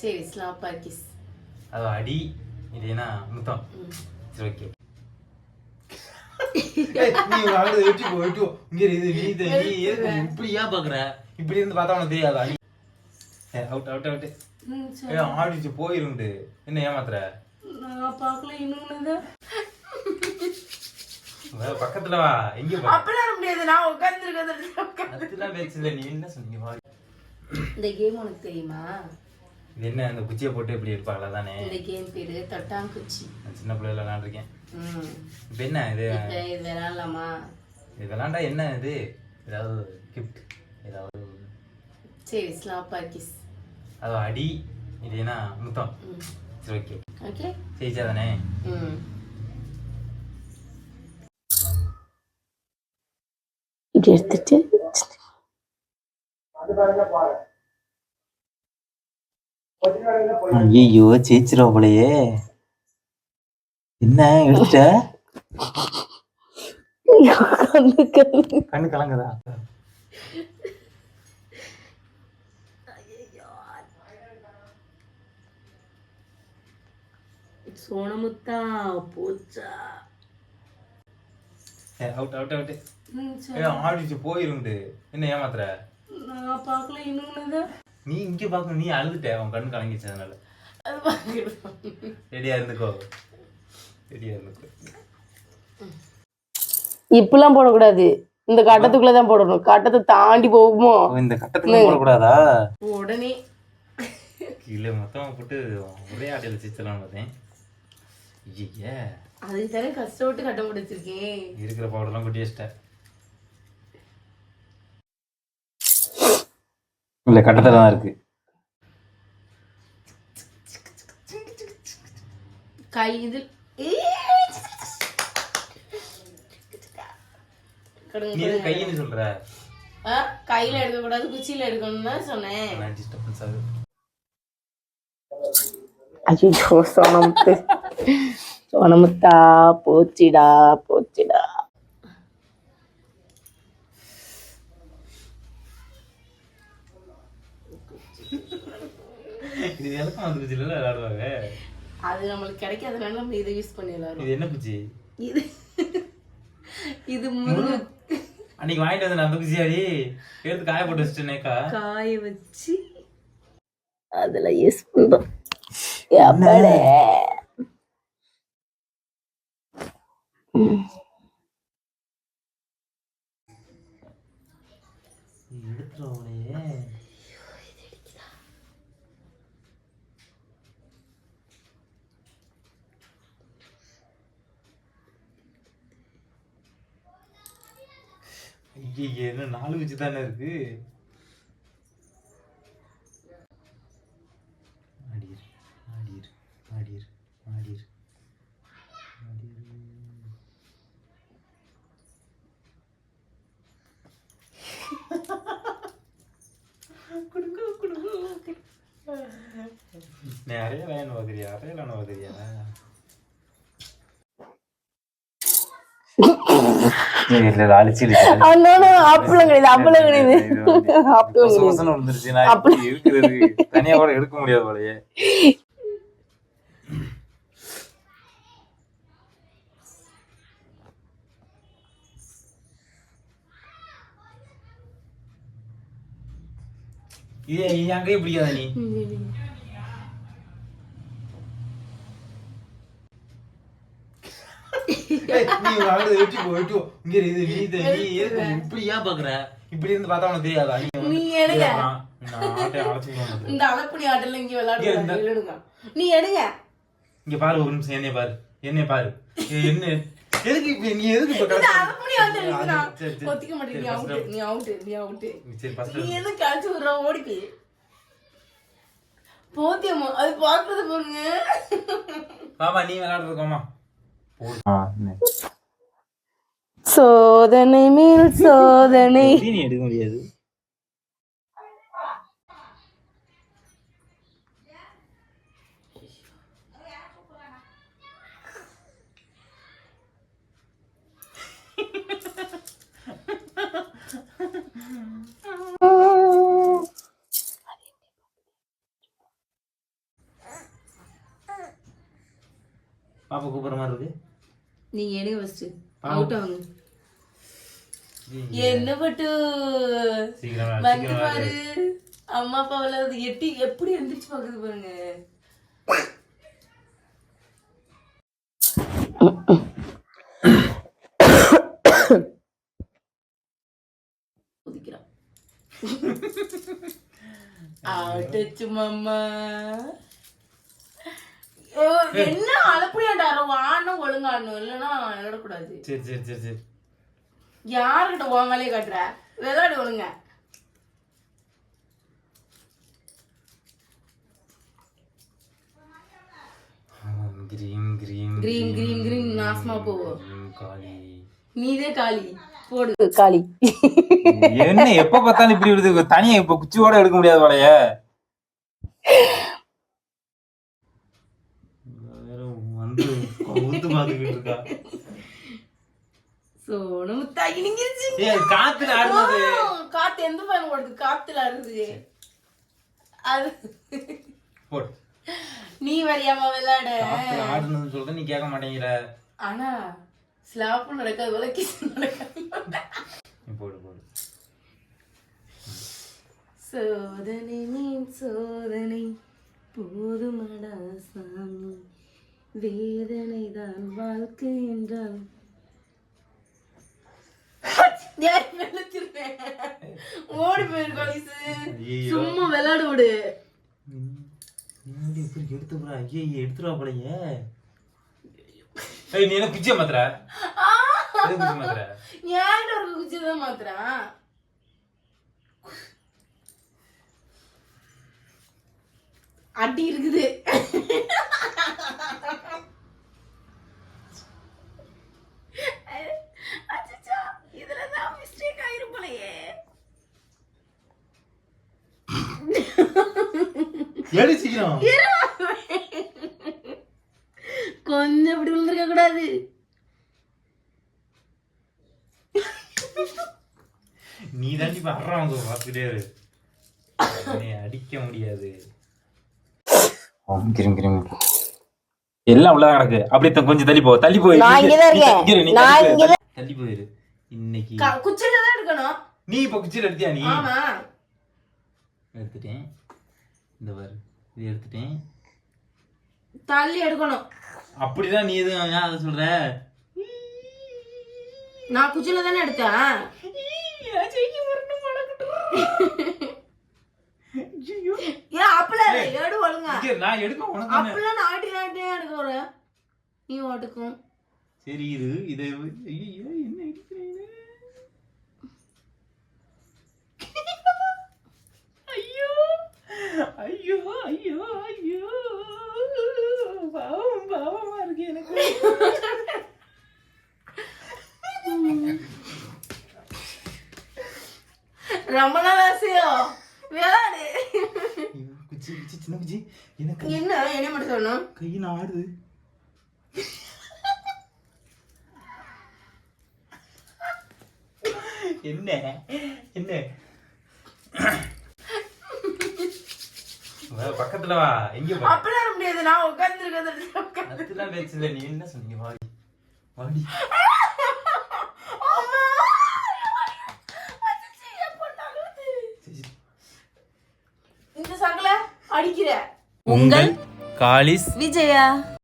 சரி ஸ்லாப்பா கிஸ் அது அடி இல்லைன்னா முத்தம். சரி ஓகே நீ வாங்க வெட்டி போ வெட்டி போ. இங்க இது நீ இது நீ எதுக்கு இப்படி ஏன் பாக்குற? இப்படி இருந்து பார்த்தா உனக்கு தெரியாதா? நீ அவுட் அவுட் அவுட். ஏ ஆடிச்சு போயிருண்டு. என்ன ஏமாத்துற? நான் பார்க்கல இன்னொன்னு வா, பக்கத்துல வா எங்க பா. அப்பெல்லாம் முடியாது. நான் உட்காந்துருக்கேன் அதெல்லாம் பேசுல நீ என்ன சொன்னீங்க? வா இந்த கேம் உனக்கு தெரியுமா? இது என்ன அந்த குச்சியை போட்டு இப்படி இருப்பாங்களா தானே? இந்த கேம் பேரு தொட்டாங்குச்சி. நான் சின்ன பிள்ளைல விளாண்டுருக்கேன். ம். இப்போ என்ன இது? இது விளாடலாமா? இது விளாண்டா என்ன இது? ஏதாவது கிஃப்ட் ஏதாவது சரி ஸ்லாப்பா கிஸ் அது அடி இல்லைன்னா முத்தம். சரி ஓகே ஓகே ஜெயிச்சா தானே ம். இது எடுத்துட்டு ஐயோ ஜெயிச்சிரும் போலயே என்ன எடுத்துட்ட? கண்ணு கலங்குதா? சோனமுத்தா போச்சா? அவுட் அவுட் அவுட் ஆடிச்சு போயிருண்டு. என்ன ஏமாத்துற? நான் பார்க்கல இன்னொன்னு நீ இங்க பாக்க நீ அழுதுட்ட உன் கண்ணு கலங்கிச்சு அதனால. அது பார்க்கணும் ரெடியா இருந்துக்கோ. ரெடியா இருந்துக்கோ. இப்பெல்லாம் போடக்கூடாது. இந்த கட்டத்துக்குள்ள தான் போடணும். கட்டத்தை தாண்டி போகுமோ? இந்த கட்டத்துல போடக்கூடாதா? உடனே. கீழே மொத்தமா போட்டு ஒரே ஆட்டையில சிச்சலாம் பார்த்தேன். அதுக்கு தானே கஷ்டப்பட்டு கட்ட முடிச்சிருக்கேன் இருக்கிற பவுடர்லாம் கொட்டி வச்சிட்டேன். இல்ல கட்டத்துல தான் இருக்கு. கை இது. சொல்ற? கையில எடுக்க கூடாது குச்சியில எடுக்கணும்னு தான் சொன்னேன். ஐயோ சோனமுத்து. சோனமுத்தா போச்சிடா போச்சிடா. இது எதுக்கும் வந்து குச்சில விளையாடுவாங்க. அது நம்மளுக்கு கிடைக்காதனால நம்ம இதை யூஸ் பண்ணிடலாம் இது என்ன குச்சி? இது இது முருங்கை. அன்னைக்கு வாங்கிட்டு வந்த அந்த குச்சியாடி எடுத்து காய போட்டு வச்சுட்டேனேக்கா. காய வச்சு அதுல யூஸ் பண்றோம். எப்படே எடுத்துருவோம்லையே ஐயே என்ன நாலு குச்சி தானே இருக்கு ஆடிரு ஆடிரு ஆடிரு ஆடிரு ஆடிரு நீ அறையலாம் பார்க்குறியா அறையலாம் பார்க்குறியா இல்ல இல்ல அழிச்சிடுச்சு அப்பளம் கிடையாது அப்பளம் கிடையாது. அப்பளம் கிடையாது. தனியா கூட எடுக்க முடியாது போலயே. இது இது என் கையை பிடிக்காத நீ. நீ வாங்க வெட்டி வெட்டி இங்க இது நீ இது நீ எதுக்கு இப்படி ஏன் பாக்குற? இப்படி இருந்து பார்த்தா உனக்கு தெரியாதா? நீ வந்து- நீ எடுங்க. இந்த அளப்புனி ஆட்டல இங்க விளையாடுங்க எடுங்க நீ எடுங்க. இங்க பாரு ஒரு நிமிஷம். என்னைய பாரு. என்னைய பாரு. ஏய், என்ன? எதுக்கு இப்ப நீ எதுக்கு இப்ப அது- இருக்குடா சரி, சரி. ஒத்திக்க நீ அவுட் நீ அவுட் நீ அவுட் சரி ஃபர்ஸ்ட் நீ எதுக்கு கழிச்சு விடுற? ஓடி போய் போத்தியம்மா அது பாக்குறது பாருங்க. மாமா நீ விளையாடுறது கோமா சோதனை மேல் சோதனை. எடுக்க முடியாது. நீங்க எடுங்க ஃபர்ஸ்ட். அவுட் ஆகுங்க. என்ன பட்டு வந்து. பாரு அம்மா அப்பாவில் எட்டி எப்படி எந்திரிச்சு பாக்குது பாருங்க அடிச்சு மாமா என்ன அழப்படியாண்டா வாடணும் ஒழுங்காடணும் இல்லைன்னா விளையாடக்கூடாது. சரி சரி சரி சரி. யாருக்கிட்ட வேலையை காட்டுற? விளையாடு ஒழுங்க. Cream cream cream cream cream நாசமா போவோம் காளி. நீதே காளி. போடு. காளி. என்ன எப்ப பார்த்தாலும் இப்படி விடுது தனியா இப்ப குச்சியோட எடுக்க முடியாது போலயே வேற வந்து ஊத்து பாத்துக்கிட்டு இருக்கா சோனு முத்தாகி நிங்கிருச்சு ஏய் காத்துல ஆடுனது. காத்து எந்த பயன் ஓடுது? காத்துல ஆடுது. அது போடு நீ வரியாம விளையாட? காத்துல ஆடுனதுன்னு சொல்ற நீ கேட்க மாட்டேங்கிற. ஆனா ஸ்லாப்பும் நடக்காது போல கிஸ் நடக்காது போடு போடு. சோதனை மீன் சோதனை. போதுமடா சாமி. வேதனை தான் வாழ்க்கை என்றால். ஓடி போயிருக்கோம். சும்மா விளையாடு விடு. எடுத்து போற ஐயே எடுத்துருவா போலயே. ஏய் நீ என்ன குச்சிய மாத்துற? ஏன்டா ஒரு குச்சி தான் மாத்துறான் அடி இருக்குது. கொஞ்சம் இப்படி விழுந்திருக்க கூடாது. நீ தாண்டி வர்றவங்க என்னை அடிக்க முடியாது. கிரும் கிரும் எல்லாம் உள்ள கிடக்கு? அப்படியே த- கொஞ்சம் தள்ளி போ தள்ளி போய் நான் இங்கதான் இருக்கேன். நான் இங்கதான் தள்ளி போயிரு. இன்னைக்கு க- குச்சியில தான் எடுக்கணும். நீ இப்ப குச்சியில் எடுத்தியா நீ? ஆமா. எடுத்துட்டேன். இந்த பாரு இது எடுத்துட்டேன். தள்ளி எடுக்கணும். அப்படிதான் நீ எதுவும் ஏன் அதை சொல்ற? நான் குச்சியில தானே எடுத்தேன் ஏன் அப்பல எடு ஒழுங்கா இங்க நான் எடுக்க உனக்கு என்ன? அப்பெல்லாம் நாட்டி நாட்டியே எடுக்க போறேன்? நீ ஓட்டுக்கும் சரி இது இதை ஐயோ என்ன எடுக்கிறேன் ஐயோ ஐயோ ஐயோ ஐயோ பாவம் பாவமா இருக்கு எனக்கு ரொம்ப நாள் ஆசையோ விளையாடு சின்ன குச்சி எனக்கு என்ன? என்ன மட்டும் சொல்லணும்? கை ஆடுது? என்ன? என்ன? வா, பக்கத்துல வா. எங்க வர முடியாது. நான் உட்கார்ந்து அதுதான் பேச்சுல நீ என்ன சொன்னீங்க? வாடி. வாடி சரி, சரி. சகல அடிக்கிற. உங்கள் காலிஸ் விஜயா.